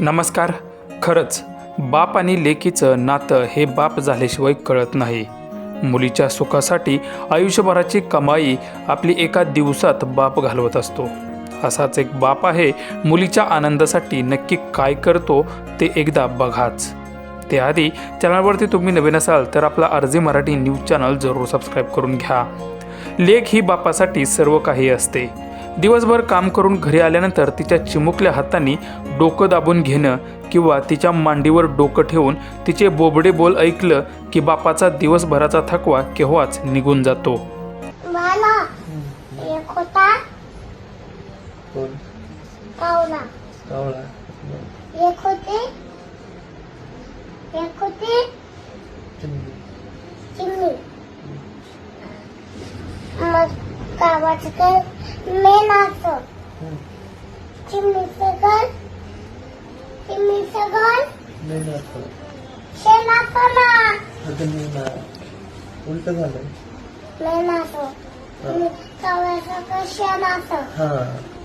नमस्कार. खरंच बाप आणि लेकीचं नातं हे बाप झाल्याशिवाय कळत नाही. मुलीच्या सुखासाठी आयुष्यभराची कमाई आपली एका दिवसात बाप घालवत असतो. असाच एक बाप आहे मुलीच्या आनंदासाठी नक्की काय करतो ते एकदा बघाच. त्याआधी चॅनलवरती तुम्ही नवीन असाल तर आपला अर्जी मराठी न्यूज चॅनल जरूर सबस्क्राईब करून घ्या. लेख ही बापासाठी सर्व काही असते. दिवसभर काम करून घरी आल्यानंतर तिच्या चिमुकल्या हातांनी डोकं दाबून घेणं किंवा तिच्या मांडीवर डोकं ठेवून तिचे बोबडे बोल ऐकलं की बापाचा दिवसभराचा थकवा केव्हाच निघून जातो. मला एक होता कोण कावला कावळा एक होते एक होती चिमणी चिमणी गावाचं काय मेनाचं चिमणीचं घर चिमणीचं घर नाही असं शेणाचं ना. अगं नाही ना उलट झालं कावळ्याचं घर शेणाचं हा.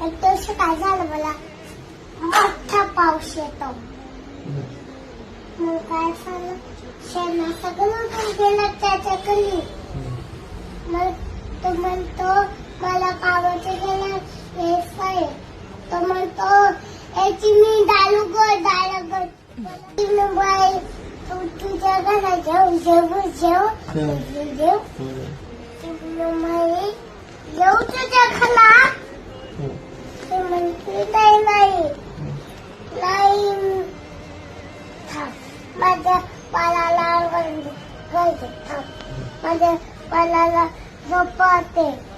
एक दिवशी काय झालं मला? मोठा पाऊस येतो. मग काय झालं? शेणा सगळं गेलं त्याच्याकडे मग तो म्हणतो मला कामाचं गेलं यायचंय तो म्हणतो याची मी डालू गो डालू गो बाई तू तुझ्या घरात जेव जेव जेव जेव जेव चिमणूबाई येऊ तुझ्या घरात ते म्हणते नाही नाही नाही थांब माझ्या बाळाला गंज थांब माझ्या बाळाला Repórter.